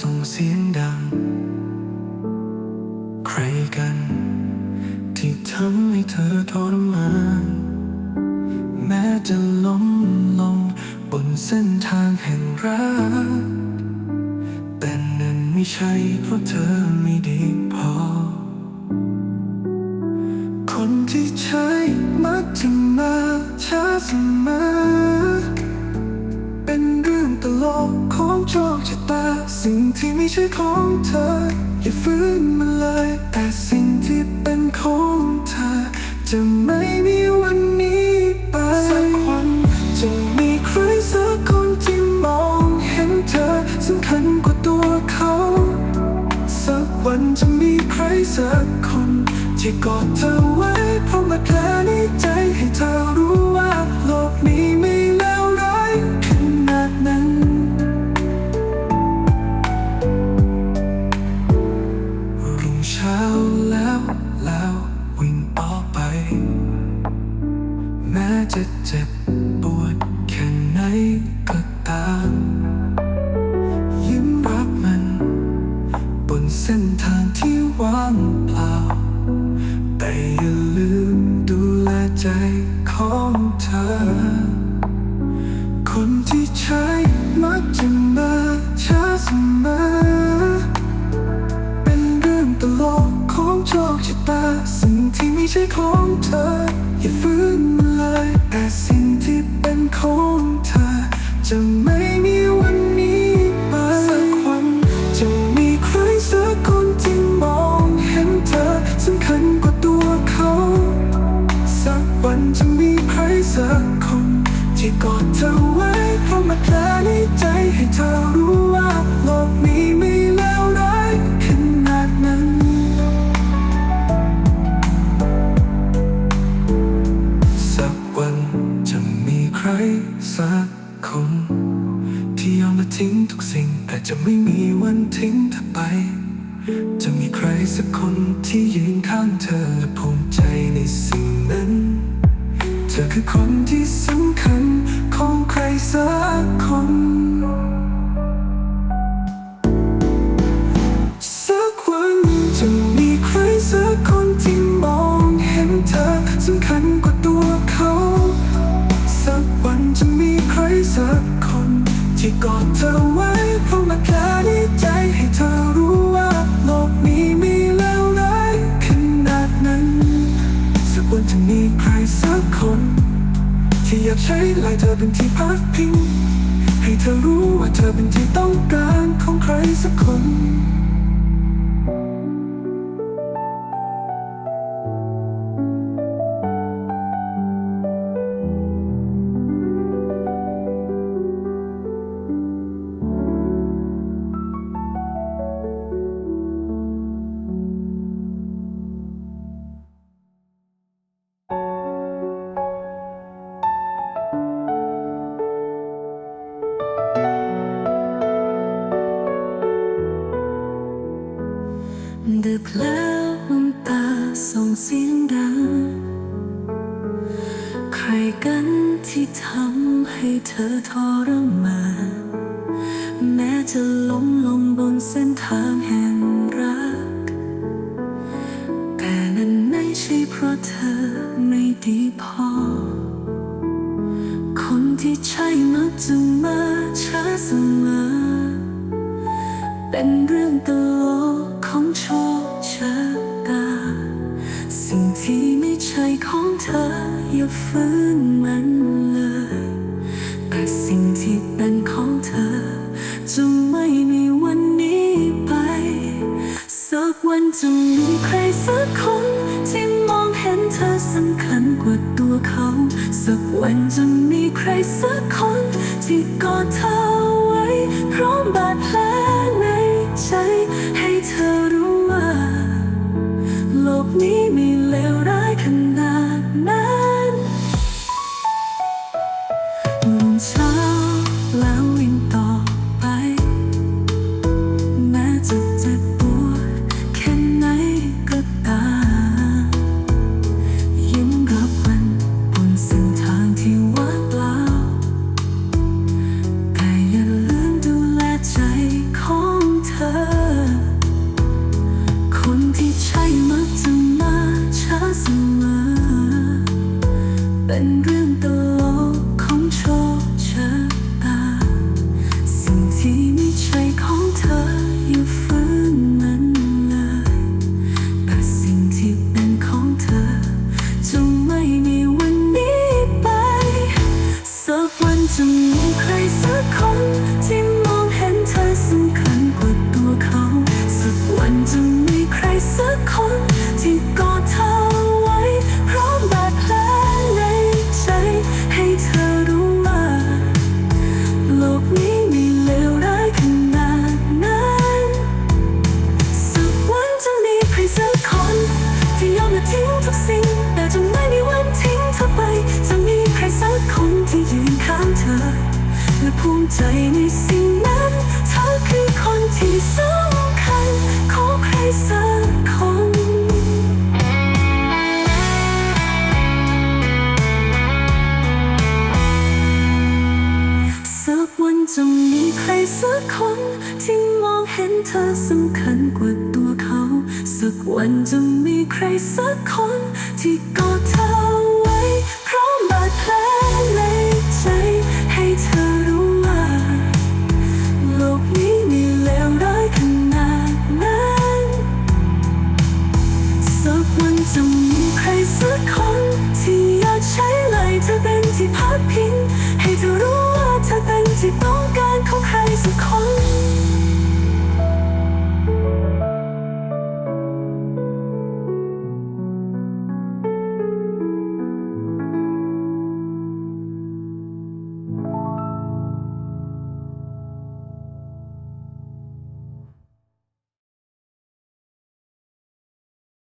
ส่งเสียงดัง ใครกัน ที่ทำให้เธอทรมาน แม้จะล้มลงบนเส้นทางแห่งรัก แต่นั่นไม่ใช่เพราะเธอไม่ดีพอ คนที่ใช้มักจะมาช้าเสมอเป็นเรื่องตลก ของโชคชะตา สิ่งที่ไม่ใช่ของเธอ อย่าฟื้นมาเลย แต่สิ่งที่เป็นของเธอ จะไม่มีวันนี้ไปสักวันจะมีใครสักคนที่มองเห็นเธอสำคัญกว่าตัวเขา สักวันจะมีใครสักคน ที่กอดเธอไว้เพราะมาแผลในใจ จะเจ็บปวดแค่ไหนก็ตาม ยิ้มรับมัน บนเส้นทางที่ว่างเปล่า แต่อย่าลืมดูแลใจของเธอ คนที่ใช้มักจะมาช้าเสมอ เป็นเรื่องตลกของโชคชะตา สิ่งที่ไม่ใช่ของเธอันจะมีใครสักคน ที่กอดเธอไว้เพราะมาแผลในใจให้เธอรู้ว่าโลกนี้ไม่เลวร้ายขนาดนั้น สักวันจะมีใครสักคน ที่ยอมละทิ้งทุกสิ่งแต่จะไม่มีวันทิ้งเธอไปจะมีใครสักคนที่ยืนข้างเธอและภูมิใจในสิ่ง คือคนที่สำคัญของใครสักคน สักวันจะมีใครสักคนที่มองเห็นเธอสำคัญกว่าตัวเขา สักวันจะมีใครสักคนที่กอดเธอไว้ สักคน ดึกแล้วน้ำตาส่งเสียงดัง ใครกันที่ทำให้เธอทรมานแม้จะล้มลงบนเส้นทางแห่งรัก แต่นั้นไม่ใช่เพราะเธอไม่ดีพอ คนที่ใช่มักจะมาช้าเสมอ เป็นเรื่องตลก เธออย่าฟื้นมันเลย แต่สิ่งที่เป็นของเธอ จะไม่มีวันนี้ไป สักวันจะมีใครสักคนที่มองเห็นเธอสำคัญกว่าตัวเขา สักวันจะมีใครสักคน ที่กอดเธอไว้พร้อมบาดแผลในใจ ให้เธอรู้ว่า โลกนี้ไม่เลวร้าย vẫn vương tôi. ภูมิใจในสิ่งนั้น เธอคือคนที่สำคัญ ขอใครสักคนสักวันจะมีใครสักคน ที่มองเห็นเธอสำคัญกว่าตัวเขา สักวันจะมีใครสักคน ที่กอดเธอ